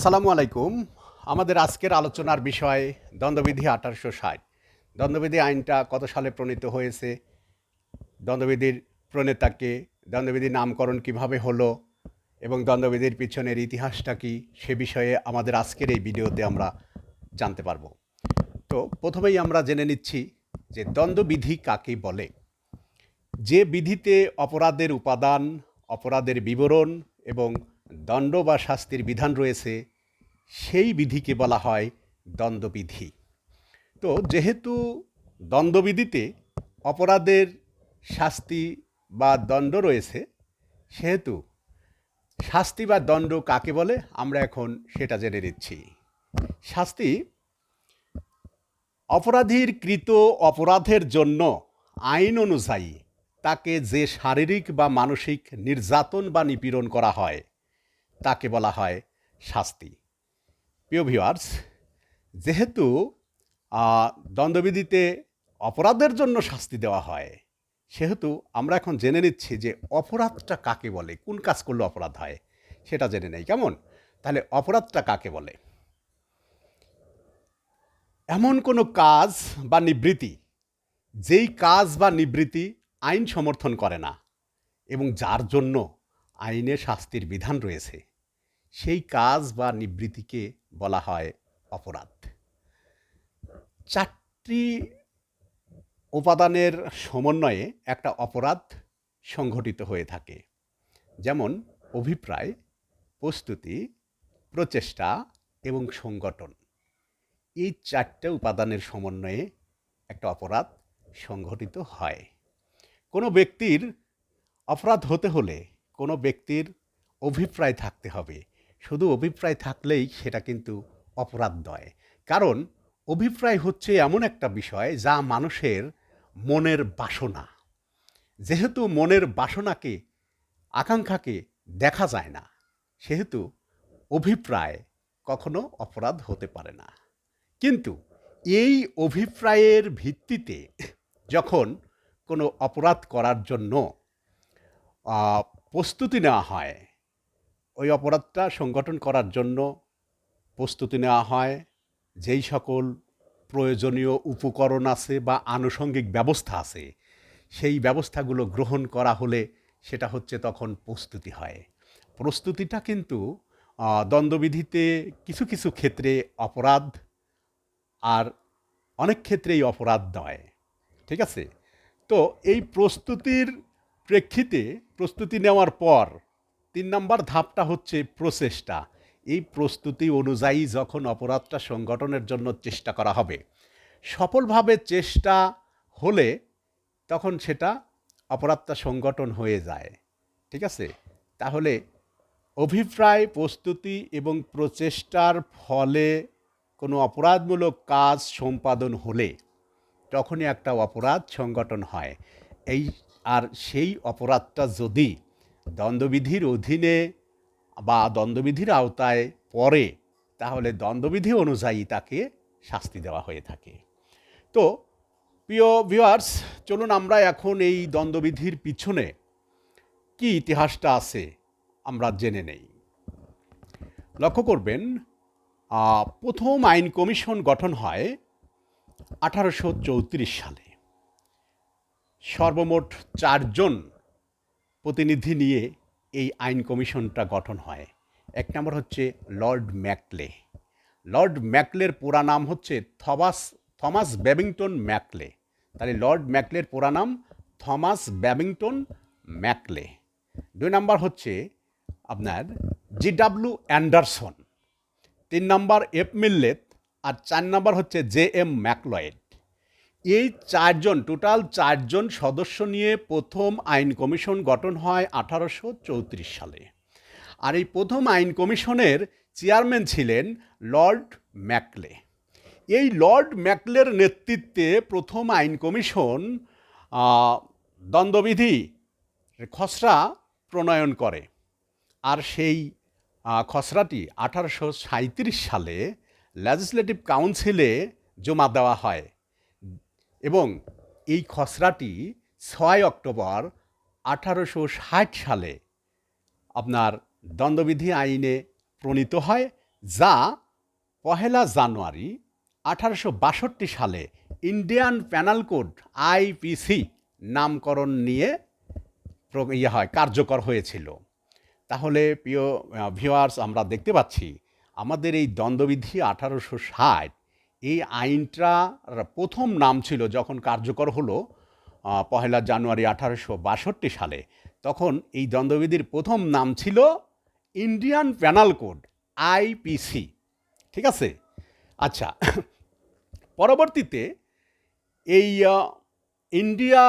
আসসালামু আলাইকুম। আমাদের আজকের আলোচনার বিষয় দ্বন্দ্ববিধি আঠারোশো ষাট। দ্বন্দ্ববিধি আইনটা কত সালে প্রণীত হয়েছে? দ্বন্দ্ববিধির প্রণেতাকে দ্বন্দ্ববিধির নামকরণ কীভাবে হলো? এবং দ্বন্দ্ববিধির পিছনের ইতিহাসটা কি? সে বিষয়ে আমাদের আজকের এই ভিডিওতে আমরা জানতে পারব। তো প্রথমেই আমরা জেনে নিচ্ছি যে দ্বন্দ্ববিধি কাকে বলে? যে বিধিতে অপরাধের উপাদান, অপরাধের বিবরণ এবং দণ্ড বা শাস্তির বিধান রয়েছে সেই বিধিকে বলা হয় দ্বন্দ্ববিধি। তো যেহেতু দ্বন্দ্ববিধিতে অপরাধের শাস্তি বা দণ্ড রয়েছে, সেহেতু শাস্তি বা দণ্ড কাকে বলে আমরা এখন সেটা জেনে নিচ্ছি। শাস্তি অপরাধীর কৃত অপরাধের জন্য আইন অনুযায়ী তাকে যে শারীরিক বা মানসিক নির্যাতন বা নিপীড়ন করা হয়, তাকে বলা হয় শাস্তি। প্রিয় ভিউয়ার্স যেহেতু দ্বন্দ্ববিধিতে অপরাধের জন্য শাস্তি দেওয়া হয়, সেহেতু আমরা এখন জেনে নিচ্ছি যে অপরাধটা কাকে বলে, কোন কাজ করলে অপরাধ হয়, সেটা জেনে নেই। কেমন? তাহলে অপরাধটা কাকে বলে? এমন কোনো কাজ বা নিবৃত্তি যেই কাজ বা নিবৃত্তি আইন সমর্থন করে না, এবং যার জন্য আইনে শাস্তির বিধান রয়েছে। সেই কাজ বা নিবৃত্তিকে বলা হয় অপরাধ। চারটি উপাদানের সমন্বয়ে একটা অপরাধ সংঘটিত হয়ে থাকে। যেমন অভিপ্রায়, প্রস্তুতি, প্রচেষ্টা এবং সংগঠন। এই চারটে উপাদানের সমন্বয়ে একটা অপরাধ সংঘটিত হয়। কোনো ব্যক্তির অপরাধ হতে হলে কোনো ব্যক্তির অভিপ্রায় থাকতে হবে। শুধু অভিপ্রায় থাকলেই সেটা কিন্তু অপরাধ নয় কারণ অভিপ্রায় হচ্ছে এমন একটা বিষয় যা মানুষের মনের বাসনা। যেহেতু মনের বাসনাকে, আকাঙ্ক্ষাকে দেখা যায় না, সেহেতু অভিপ্রায় কখনো অপরাধ হতে পারে না। কিন্তু এই অভিপ্রায়ের ভিত্তিতে যখন কোনো অপরাধ করার জন্য প্রস্তুতি নেওয়া হয় ওই অপরাধটা সংগঠন করার জন্য প্রস্তুতি নেওয়া হয়। যেই সকল প্রয়োজনীয় উপকরণ আছে বা আনুষঙ্গিক ব্যবস্থা আছে, সেই ব্যবস্থাগুলো গ্রহণ করা হলে সেটা হচ্ছে তখন প্রস্তুতি হয়। প্রস্তুতিটা কিন্তু দ্বন্দ্ববিধিতে কিছু কিছু ক্ষেত্রে অপরাধ আর অনেক ক্ষেত্রেই অপরাধ নয়। ঠিক আছে? তো এই প্রস্তুতির প্রেক্ষিতে প্রস্তুতি নেওয়ার পর তিন নম্বর ধাপটা হচ্ছে প্রচেষ্টা। এই প্রস্তুতি অনুযায়ী যখন অপরাধটা সংগঠনের জন্য চেষ্টা করা হবে, সফলভাবে চেষ্টা হলে তখন সেটা অপরাধটা সংগঠন হয়ে যায়। ঠিক আছে? তাহলে অভিপ্রায়, প্রস্তুতি এবং প্রচেষ্টার ফলে কোনো অপরাধমূলক কাজ সম্পাদন হলে তখনই একটা অপরাধ সংগঠন হয়। এই আর সেই অপরাধটা যদি দ্বন্দ্ববিধির অধীনে বা দ্বন্দ্ববিধির আওতায় পড়ে, তাহলে দ্বন্দ্ববিধি অনুযায়ী তাকে শাস্তি দেওয়া হয়ে থাকে। তো, প্রিয় ভিউয়ার্স চলুন আমরা এখন এই দ্বন্দ্ববিধির পিছনে কি ইতিহাসটা আছে আমরা জেনে নেই। লক্ষ্য করবেন প্রথম আইন কমিশন গঠন হয় আঠারোশো চৌত্রিশ সালে। সর্বমোট চারজন প্রতিনিধি নিয়ে এই আইন কমিশনটা গঠন হয়। এক নম্বর হচ্ছে লর্ড ম্যাকলে। লর্ড ম্যাকলের পুরা নাম হচ্ছে থমাস থমাস ব্যাবিংটন ম্যাকলে। তাহলে লর্ড ম্যাকলের পুরা নাম থমাস ব্যাবিংটন ম্যাকলে। দুই নাম্বার হচ্ছে আপনার জি ডাব্লিউ অ্যান্ডারসন। তিন নাম্বার এফ মিল্লেত আর চার নাম্বার হচ্ছে জে এম ম্যাকলয়েড। এই চারজন টোটাল চারজন সদস্য নিয়ে প্রথম আইন কমিশন গঠন হয় আঠারোশো চৌত্রিশ সালে। আর এই প্রথম আইন কমিশনের চেয়ারম্যান ছিলেন লর্ড ম্যাকলে। এই লর্ড ম্যাকলের নেতৃত্বে প্রথম আইন কমিশন দ্বন্দ্ববিধি খসড়া প্রণয়ন করে। আর সেই খসড়াটি আঠারোশো সাঁইত্রিশ সালে লেজিসলেটিভ কাউন্সিলে জমা দেওয়া হয়। এবং এই খসড়াটি ছয় অক্টোবর আঠারোশো ষাট সালে আপনার দ্বন্দ্ববিধি আইনে প্রণীত হয়, যা পহেলা জানুয়ারি আঠারোশো বাষট্টি সালে ইন্ডিয়ান প্যানাল কোড আইপিসি নামকরণ নিয়ে ইয়ে হয়, কার্যকর হয়েছিল। তাহলে প্রিয় ভিওয়ার্স আমরা দেখতে পাচ্ছি, আমাদের এই দ্বন্দ্ববিধি আঠারোশো ষাট এই আইনটার প্রথম নাম ছিল যখন কার্যকর হলো পহেলা জানুয়ারি আঠারোশো বাষট্টি সালে, তখন এই দ্বন্দ্ববিধির প্রথম নাম ছিল ইন্ডিয়ান প্যানাল কোড আইপিসি ঠিক আছে? আচ্ছা পরবর্তীতে এই ইন্ডিয়া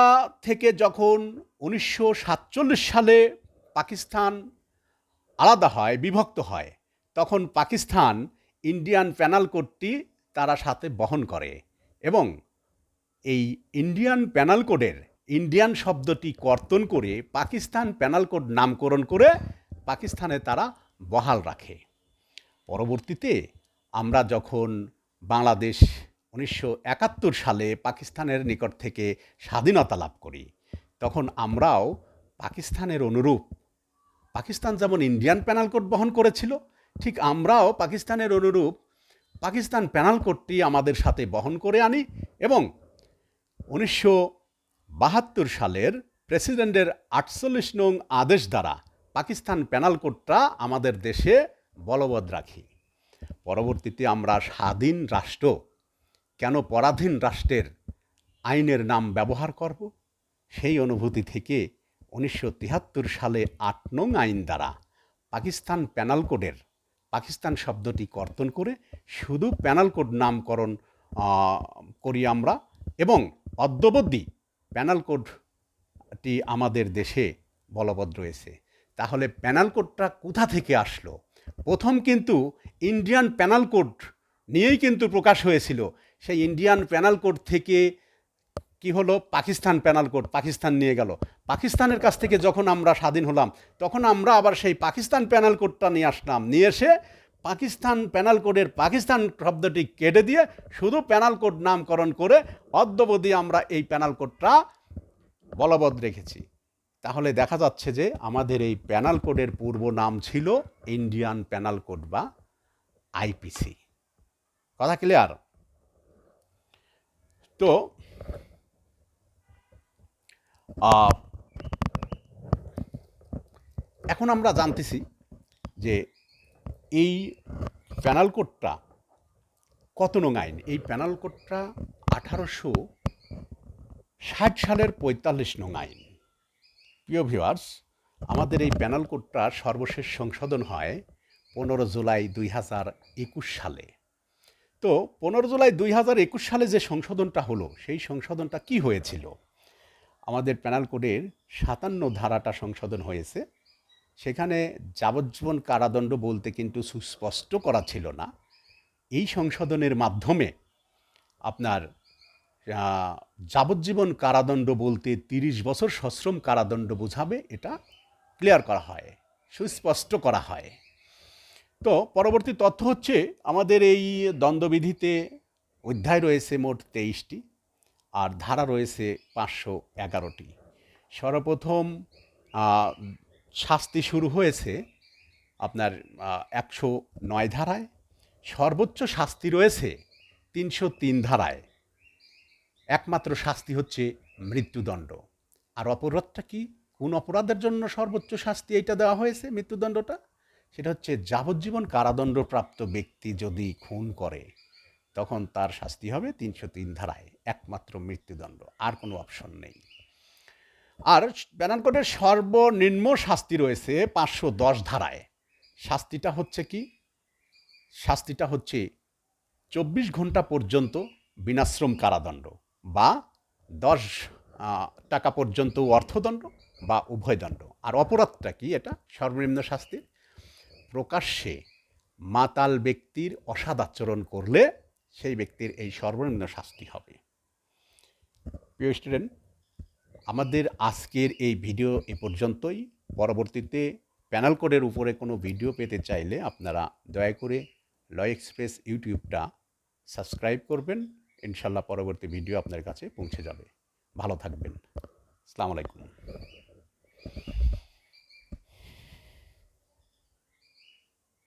থেকে যখন উনিশশো সাতচল্লিশ সালে পাকিস্তান আলাদা হয়, বিভক্ত হয়, তখন পাকিস্তান ইন্ডিয়ান প্যানাল কোডটি তারা সাথে বহন করে এবং এই ইন্ডিয়ান প্যানাল কোডের ইন্ডিয়ান শব্দটি কর্তন করে পাকিস্তান প্যানাল কোড নামকরণ করে পাকিস্তানে তারা বহাল রাখে। পরবর্তীতে আমরা যখন বাংলাদেশ উনিশশো একাত্তর সালে পাকিস্তানের নিকট থেকে স্বাধীনতা লাভ করি, তখন আমরাও পাকিস্তানের অনুরূপ, পাকিস্তান যেমন ইন্ডিয়ান প্যানাল কোড বহন করেছিল, ঠিক আমরাও পাকিস্তানের অনুরূপ পাকিস্তান প্যানাল কোডটি আমাদের সাথে বহন করে আনি এবং উনিশশো বাহাত্তর সালের প্রেসিডেন্টের আটচল্লিশ নং আদেশ দ্বারা পাকিস্তান প্যানাল কোডটা আমাদের দেশে বলবৎ রাখি। পরবর্তীতে আমরা স্বাধীন রাষ্ট্র, কেন পরাধীন রাষ্ট্রের আইনের নাম ব্যবহার করব? সেই অনুভূতি থেকে উনিশশো তিয়াত্তর সালে আট নং আইন দ্বারা পাকিস্তান প্যানাল কোডের পাকিস্তান শব্দটি কর্তন করে শুধু প্যানাল কোড নামকরণ করি আমরা এবং অদ্যবধি প্যানাল কোডটি আমাদের দেশে বলবৎ রয়েছে। তাহলে প্যানাল কোডটা কোথা থেকে আসলো? প্রথম কিন্তু ইন্ডিয়ান প্যানাল কোড নিয়েই কিন্তু প্রকাশ হয়েছিল। সেই ইন্ডিয়ান প্যানাল কোড থেকে কি হলো? পাকিস্তান প্যানাল কোড পাকিস্তান নিয়ে গেল। পাকিস্তানের কাছ থেকে যখন আমরা স্বাধীন হলাম, তখন আমরা আবার সেই পাকিস্তান প্যানাল কোডটা নিয়ে আসলাম। নিয়ে এসে পাকিস্তান প্যানাল কোডের পাকিস্তান শব্দটি কেটে দিয়ে শুধু প্যানাল কোড নামকরণ করে অদ্যবধি আমরা এই প্যানাল কোডটা বলবৎ রেখেছি। তাহলে দেখা যাচ্ছে যে আমাদের এই প্যানাল কোডের পূর্ব নাম ছিল ইন্ডিয়ান প্যানাল কোড বা আইপিসি কথা ক্লিয়ার তো এখন আমরা জানতেছি যে এই প্যানাল কোডটা কত নং আইন? এই প্যানাল কোডটা আঠারোশো ষাট সালের পঁয়তাল্লিশ নং আইন। প্রিয় ভিউয়ার্স, আমাদের এই প্যানাল কোডটা সর্বশেষ সংশোধন হয় পনেরো জুলাই দুই হাজার একুশ সালে। তো পনেরো জুলাই দুই হাজার একুশ সালে যে সংশোধনটা হলো, সেই সংশোধনটা কি হয়েছিল? আমাদের প্যানাল কোডের সাতান্ন ধারাটা সংশোধন হয়েছে। সেখানে যাবজ্জীবন কারাদণ্ড বলতে কিন্তু সুস্পষ্ট করা ছিল না। এই সংশোধনের মাধ্যমে আপনার যাবজ্জীবন কারাদণ্ড বলতে তিরিশ বছর সশ্রম কারাদণ্ড বোঝাবে, এটা ক্লিয়ার করা হয়, সুস্পষ্ট করা হয়। তো পরবর্তী তথ্য হচ্ছে, আমাদের এই দ্বন্দ্ববিধিতে অধ্যায় রয়েছে মোট তেইশটি। আর ধারা রয়েছে পাঁচশো এগারোটি। সর্বপ্রথম শাস্তি শুরু হয়েছে আপনার একশো নয় ধারায়। সর্বোচ্চ শাস্তি রয়েছে তিনশো তিন ধারায়। একমাত্র শাস্তি হচ্ছে মৃত্যুদণ্ড। আর অপরাধটা কি? কোন অপরাধের জন্য সর্বোচ্চ শাস্তি এইটা দেওয়া হয়েছে মৃত্যুদণ্ডটা? সেটা হচ্ছে যাবজ্জীবন কারাদণ্ডপ্রাপ্ত ব্যক্তি যদি খুন করে তখন তার শাস্তি হবে তিনশো তিন ধারায়, একমাত্র মৃত্যুদণ্ড, আর কোনো অপশন নেই। আর ব্যানার কোডের সর্বনিম্ন শাস্তি রয়েছে পাঁচশো দশ ধারায়। শাস্তিটা হচ্ছে কি? শাস্তিটা হচ্ছে চব্বিশ ঘণ্টা পর্যন্ত বিনাশ্রম কারাদণ্ড বা দশ টাকা পর্যন্ত অর্থদণ্ড বা উভয়দণ্ড আর অপরাধটা কি এটা? সর্বনিম্ন শাস্তি প্রকাশ্যে মাতাল ব্যক্তির অসদাচরণ করলে সেই ব্যক্তির এই সর্বনিম্ন শাস্তি হবে। প্রিয় স্টুডেন্ট আমাদের আজকের এই ভিডিও এ পর্যন্তই। পরবর্তীতে প্যানেল কোডের উপরে কোনো ভিডিও পেতে চাইলে আপনারা দয়া করে ল এক্সপ্রেস ইউটিউবটা সাবস্ক্রাইব করবেন। ইনশাল্লাহ পরবর্তী ভিডিও আপনার কাছে পৌঁছে যাবে। ভালো থাকবেন। আসসালামু আলাইকুম।